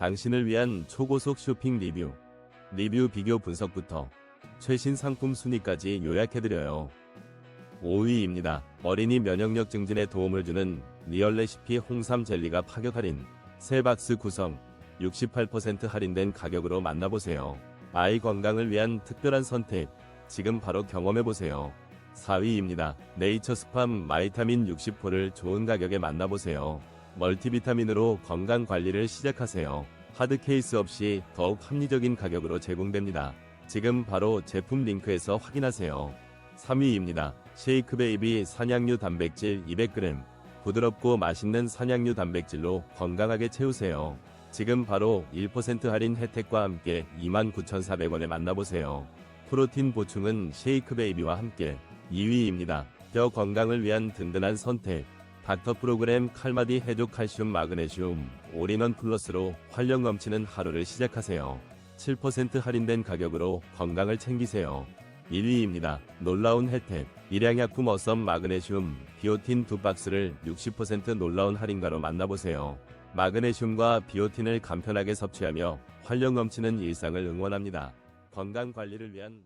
당신을 위한 초고속 쇼핑 리뷰. 리뷰 비교 분석부터 최신 상품 순위까지 요약해드려요. 5위입니다. 어린이 면역력 증진에 도움을 주는 리얼 레시피 홍삼 젤리가 파격 할인. 세 박스 구성 68% 할인된 가격으로 만나보세요. 아이 건강을 위한 특별한 선택. 지금 바로 경험해보세요. 4위입니다. 네이처 스팜 마이타민 60호를 좋은 가격에 만나보세요. 멀티비타민으로 건강 관리를 시작하세요. 하드 케이스 없이 더욱 합리적인 가격으로 제공됩니다. 지금 바로 제품 링크에서 확인하세요. 3위입니다. 쉐이크 베이비 산양류 단백질 200g. 부드럽고 맛있는 산양류 단백질로 건강하게 채우세요. 지금 바로 1% 할인 혜택과 함께 29,400원에 만나보세요. 프로틴 보충은 쉐이크 베이비와 함께 2위입니다. 뼈 건강을 위한 든든한 선택. 닥터 프로그램 칼마디 해독 칼슘 마그네슘 올인원 플러스로 활력 넘치는 하루를 시작하세요. 7% 할인된 가격으로 건강을 챙기세요. 1위입니다. 놀라운 혜택. 일양약품 어썸 마그네슘 비오틴 두 박스를 60% 놀라운 할인가로 만나보세요. 마그네슘과 비오틴을 간편하게 섭취하며 활력 넘치는 일상을 응원합니다. 건강 관리를 위한